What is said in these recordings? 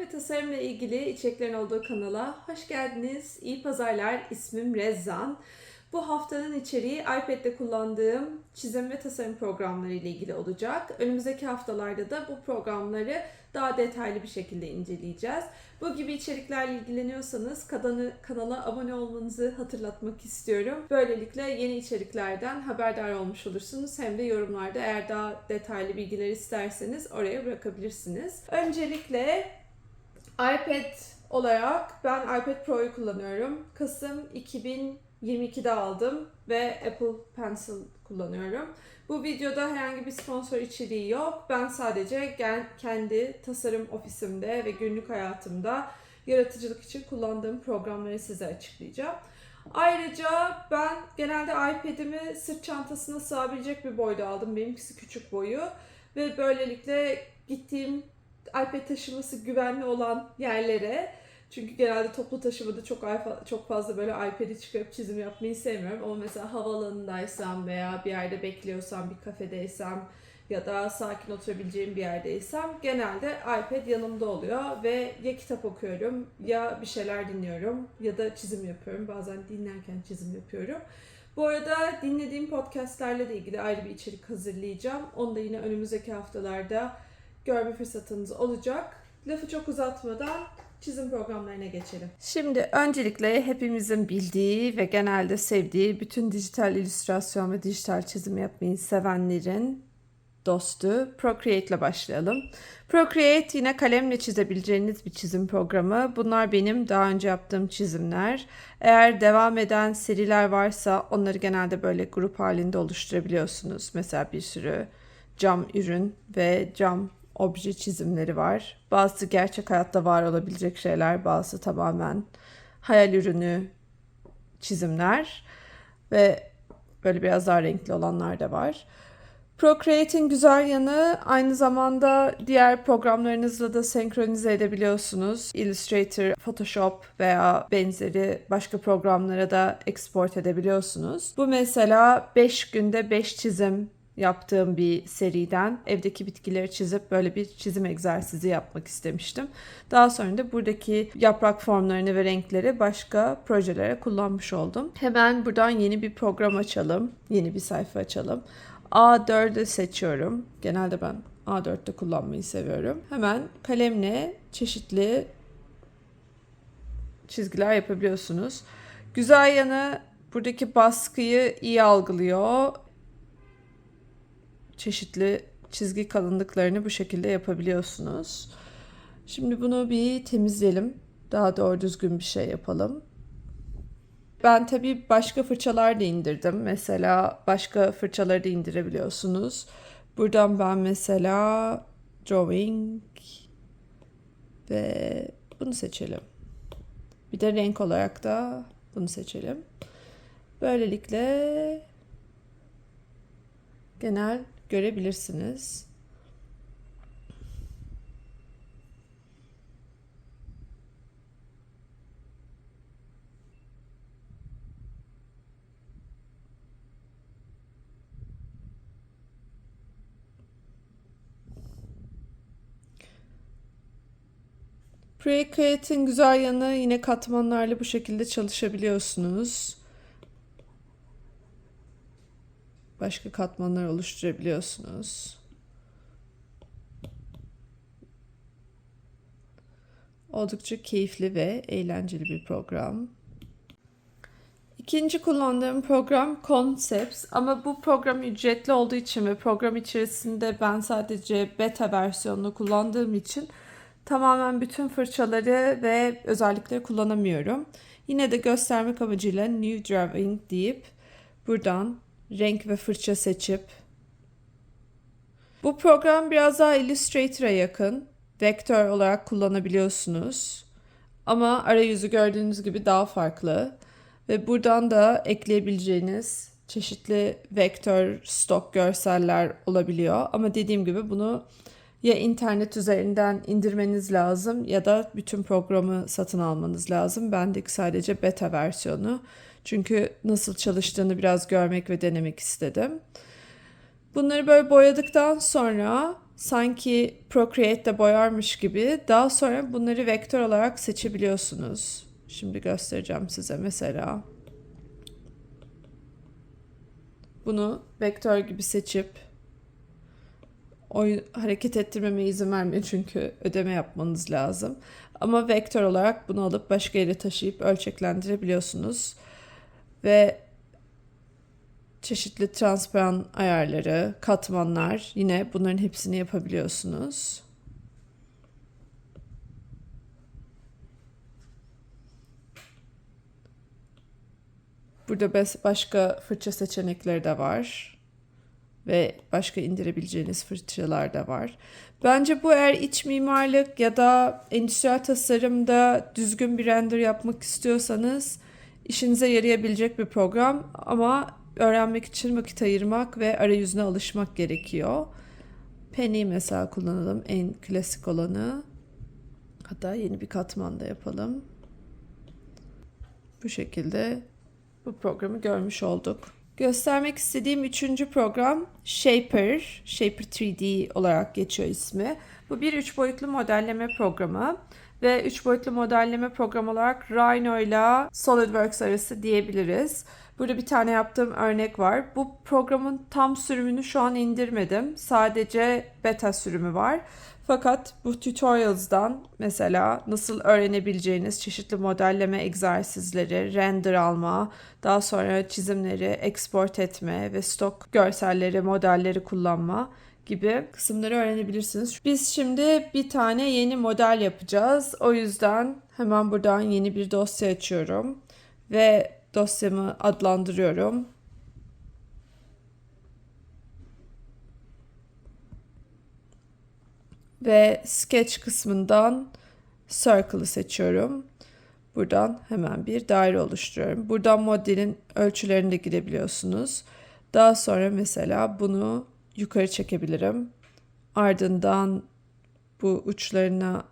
ve tasarımla ilgili içeriklerin olduğu kanala hoş geldiniz. İyi pazarlar. İsmim Rezzan. Bu haftanın içeriği iPad'de kullandığım çizim ve tasarım programları ile ilgili olacak. Önümüzdeki haftalarda da bu programları daha detaylı bir şekilde inceleyeceğiz. Bu gibi içeriklerle ilgileniyorsanız kanala, kanala abone olmanızı hatırlatmak istiyorum. Böylelikle yeni içeriklerden haberdar olmuş olursunuz. Hem de yorumlarda eğer daha detaylı bilgiler isterseniz oraya bırakabilirsiniz. Öncelikle iPad olarak ben iPad Pro'yu kullanıyorum. Kasım 2022'de aldım ve Apple Pencil kullanıyorum. Bu videoda herhangi bir sponsor içeriği yok. Ben sadece kendi tasarım ofisimde ve günlük hayatımda yaratıcılık için kullandığım programları size açıklayacağım. Ayrıca ben genelde iPad'imi sırt çantasına sığabilecek bir boyda aldım. Benimkisi küçük boyu. Ve böylelikle gittiğim iPad taşıması güvenli olan yerlere çünkü genelde toplu taşımada çok çok fazla böyle iPad'i çıkarıp çizim yapmayı sevmiyorum. Ama mesela havaalanındaysam veya bir yerde bekliyorsam, bir kafedeysem ya da sakin oturabileceğim bir yerdeysem genelde iPad yanımda oluyor ve ya kitap okuyorum ya bir şeyler dinliyorum ya da çizim yapıyorum. Bazen dinlerken çizim yapıyorum. Bu arada dinlediğim podcastlerle de ilgili ayrı bir içerik hazırlayacağım. Onu da yine önümüzdeki haftalarda görme fırsatınız olacak. Lafı çok uzatmadan çizim programlarına geçelim. Şimdi öncelikle hepimizin bildiği ve genelde sevdiği bütün dijital illüstrasyon ve dijital çizim yapmayı sevenlerin dostu Procreate ile başlayalım. Procreate yine kalemle çizebileceğiniz bir çizim programı. Bunlar benim daha önce yaptığım çizimler. Eğer devam eden seriler varsa onları genelde böyle grup halinde oluşturabiliyorsunuz. Mesela bir sürü cam ürün ve cam obje çizimleri var. Bazısı gerçek hayatta var olabilecek şeyler, bazısı tamamen hayal ürünü çizimler ve böyle biraz daha renkli olanlar da var. Procreate'in güzel yanı aynı zamanda diğer programlarınızla da senkronize edebiliyorsunuz. Illustrator, Photoshop veya benzeri başka programlara da export edebiliyorsunuz. Bu mesela 5 günde 5 çizim yaptığım bir seriden evdeki bitkileri çizip böyle bir çizim egzersizi yapmak istemiştim. Daha sonra da buradaki yaprak formlarını ve renkleri başka projelere kullanmış oldum. Hemen buradan yeni bir program açalım. Yeni bir sayfa açalım. A4'ü seçiyorum. Genelde ben A4'te kullanmayı seviyorum. Hemen kalemle çeşitli çizgiler yapabiliyorsunuz. Güzel yanı buradaki baskıyı iyi algılıyor çeşitli çizgi kalınlıklarını bu şekilde yapabiliyorsunuz. Şimdi bunu bir temizleyelim. Daha doğru düzgün bir şey yapalım. Ben tabii başka fırçalar da indirdim. Mesela başka fırçaları da indirebiliyorsunuz. Buradan ben mesela drawing ve bunu seçelim. Bir de renk olarak da bunu seçelim. Böylelikle genel görebilirsiniz. Procreate'in güzel yanı yine katmanlarla bu şekilde çalışabiliyorsunuz. Başka katmanlar oluşturabiliyorsunuz. Oldukça keyifli ve eğlenceli bir program. İkinci kullandığım program Concepts ama bu program ücretli olduğu için ve program içerisinde ben sadece beta versiyonunu kullandığım için tamamen bütün fırçaları ve özellikleri kullanamıyorum. Yine de göstermek amacıyla New Drawing deyip buradan renk ve fırça seçip bu program biraz daha Illustrator'a yakın. Vektör olarak kullanabiliyorsunuz. Ama arayüzü gördüğünüz gibi daha farklı. Ve buradan da ekleyebileceğiniz çeşitli vektör stok görseller olabiliyor. Ama dediğim gibi bunu ya internet üzerinden indirmeniz lazım ya da bütün programı satın almanız lazım. Bendeki sadece beta versiyonu. Çünkü nasıl çalıştığını biraz görmek ve denemek istedim. Bunları böyle boyadıktan sonra sanki Procreate'de boyarmış gibi daha sonra bunları vektör olarak seçebiliyorsunuz. Şimdi göstereceğim size mesela. Bunu vektör gibi seçip oy hareket ettirmeme izin vermiyor çünkü ödeme yapmanız lazım. Ama vektör olarak bunu alıp başka yere taşıyıp ölçeklendirebiliyorsunuz. Ve çeşitli transparan ayarları, katmanlar yine bunların hepsini yapabiliyorsunuz. Burada başka fırça seçenekleri de var. Ve başka indirebileceğiniz fırçalar da var. Bence bu eğer iç mimarlık ya da endüstriyel tasarımda düzgün bir render yapmak istiyorsanız işinize yarayabilecek bir program ama öğrenmek için vakit ayırmak ve arayüzüne alışmak gerekiyor. Penny mesela kullanalım en klasik olanı. Hatta yeni bir katman da yapalım. Bu şekilde bu programı görmüş olduk. Göstermek istediğim üçüncü program Shaper. Shaper 3D olarak geçiyor ismi. Bu bir üç boyutlu modelleme programı ve üç boyutlu modelleme programı olarak Rhino ile SolidWorks arası diyebiliriz. Burada bir tane yaptığım örnek var. Bu programın tam sürümünü şu an indirmedim. Sadece beta sürümü var. Fakat bu tutorials'dan mesela nasıl öğrenebileceğiniz çeşitli modelleme egzersizleri, render alma, daha sonra çizimleri export etme ve stok görselleri, modelleri kullanma gibi kısımları öğrenebilirsiniz. Biz şimdi bir tane yeni model yapacağız. O yüzden hemen buradan yeni bir dosya açıyorum ve dosyamı adlandırıyorum. Ve sketch kısmından circle'ı seçiyorum. Buradan hemen bir daire oluşturuyorum. Buradan modelin ölçülerine girebiliyorsunuz. Daha sonra mesela bunu yukarı çekebilirim. Ardından bu uçlarına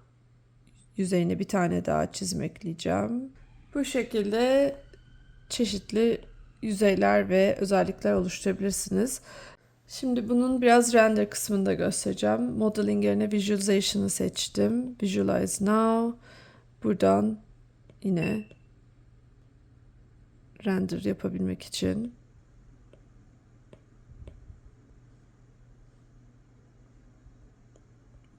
yüzeyine bir tane daha çizim ekleyeceğim. Bu şekilde çeşitli yüzeyler ve özellikler oluşturabilirsiniz. Şimdi bunun biraz render kısmında göstereceğim. Modeling yerine Visualization'ı seçtim. Visualize Now. Buradan yine render yapabilmek için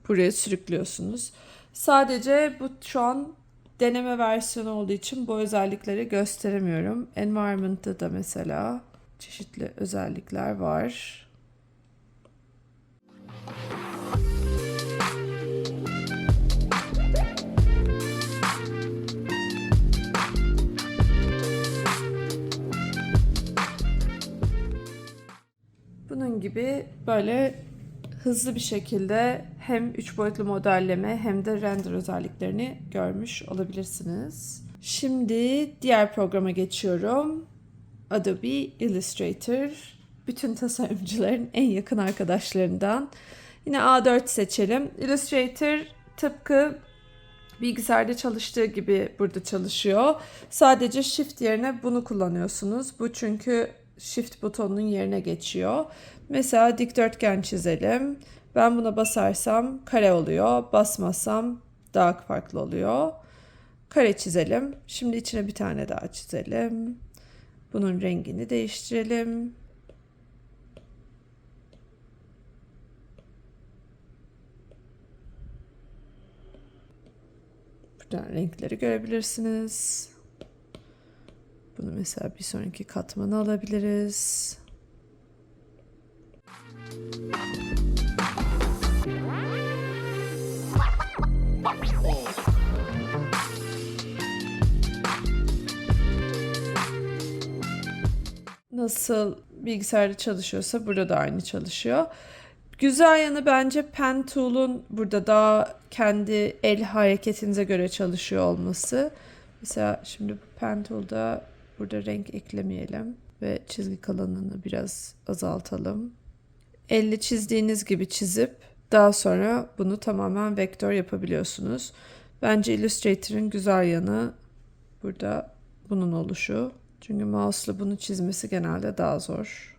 buraya sürüklüyorsunuz. Sadece bu şu an deneme versiyonu olduğu için bu özellikleri gösteremiyorum. Environment'ta da mesela çeşitli özellikler var. Bunun gibi böyle hızlı bir şekilde hem 3 boyutlu modelleme hem de render özelliklerini görmüş olabilirsiniz. Şimdi diğer programa geçiyorum. Adobe Illustrator. Bütün tasarımcıların en yakın arkadaşlarından. Yine A4 seçelim. Illustrator tıpkı bilgisayarda çalıştığı gibi burada çalışıyor. Sadece Shift yerine bunu kullanıyorsunuz. Bu çünkü Shift butonunun yerine geçiyor. Mesela dikdörtgen çizelim. Ben buna basarsam kare oluyor. Basmasam daha farklı oluyor. Kare çizelim. Şimdi içine bir tane daha çizelim. Bunun rengini değiştirelim. Buradan renkleri görebilirsiniz. Bunu mesela bir sonraki katmana alabiliriz. Nasıl bilgisayarda çalışıyorsa burada da aynı çalışıyor. Güzel yanı bence Pen Tool'un burada daha kendi el hareketinize göre çalışıyor olması. Mesela şimdi Pen Tool'da burada renk eklemeyelim ve çizgi kalınlığını biraz azaltalım. Elle çizdiğiniz gibi çizip daha sonra bunu tamamen vektör yapabiliyorsunuz. Bence Illustrator'ın güzel yanı burada bunun oluşu. Çünkü mouse'la bunu çizmesi genelde daha zor.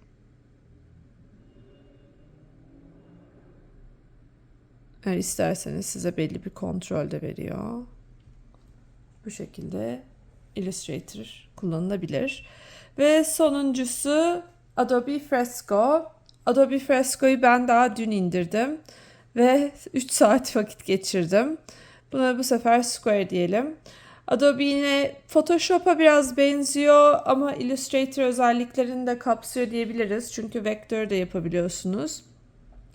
Eğer isterseniz size belli bir kontrol de veriyor. Bu şekilde Illustrator kullanılabilir. Ve sonuncusu Adobe Fresco. Adobe Fresco'yu ben daha dün indirdim ve 3 saat vakit geçirdim. Buna bu sefer Square diyelim. Adobe yine Photoshop'a biraz benziyor ama Illustrator özelliklerini de kapsıyor diyebiliriz. Çünkü vektör de yapabiliyorsunuz.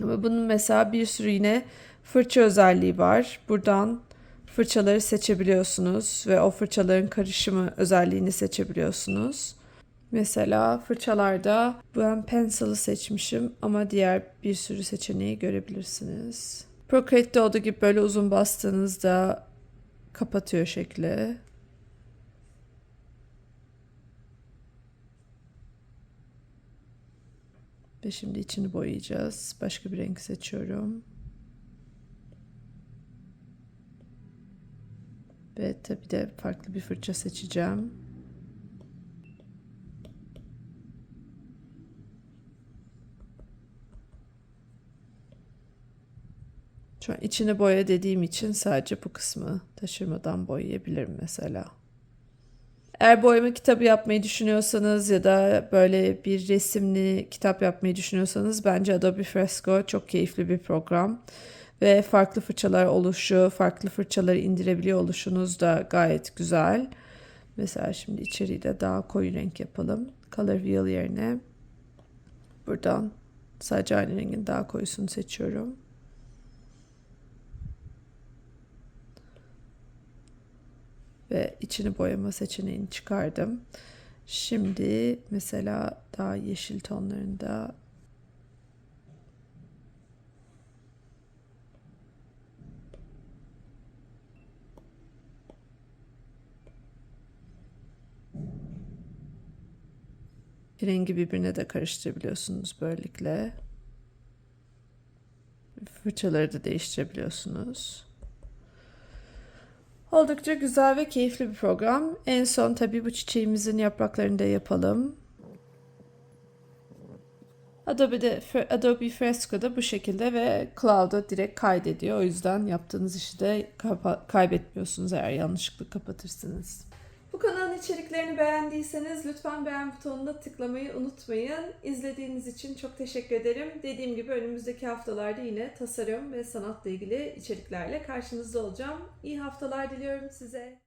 Ama bunun mesela bir sürü yine fırça özelliği var. Buradan fırçaları seçebiliyorsunuz ve o fırçaların karışımı özelliğini seçebiliyorsunuz. Mesela fırçalarda ben Pencil'ı seçmişim ama diğer bir sürü seçeneği görebilirsiniz. Procreate'de olduğu gibi böyle uzun bastığınızda kapatıyor şekli. Ve şimdi içini boyayacağız. Başka bir renk seçiyorum. Ve tabii de farklı bir fırça seçeceğim. Şu an içini boya dediğim için sadece bu kısmı taşırmadan boyayabilirim mesela. Eğer boyama kitabı yapmayı düşünüyorsanız ya da böyle bir resimli kitap yapmayı düşünüyorsanız bence Adobe Fresco çok keyifli bir program. Ve farklı fırçalar oluşu, farklı fırçaları indirebiliyor oluşunuz da gayet güzel. Mesela şimdi içeriği de daha koyu renk yapalım. Color Wheel yerine buradan sadece aynı rengin daha koyusunu seçiyorum. Ve içini boyama seçeneğini çıkardım. Şimdi mesela daha yeşil tonlarında rengi birbirine de karıştırabiliyorsunuz böylelikle. Fırçaları da değiştirebiliyorsunuz. Oldukça güzel ve keyifli bir program. En son tabii bu çiçeğimizin yapraklarını da yapalım. Adobe'de, Adobe Fresco'da bu şekilde ve Cloud'a direkt kaydediyor. O yüzden yaptığınız işi de kaybetmiyorsunuz eğer yanlışlıkla kapatırsınız. Bu kanalın içeriklerini beğendiyseniz lütfen beğen butonuna tıklamayı unutmayın. İzlediğiniz için çok teşekkür ederim. Dediğim gibi önümüzdeki haftalarda yine tasarım ve sanatla ilgili içeriklerle karşınızda olacağım. İyi haftalar diliyorum size.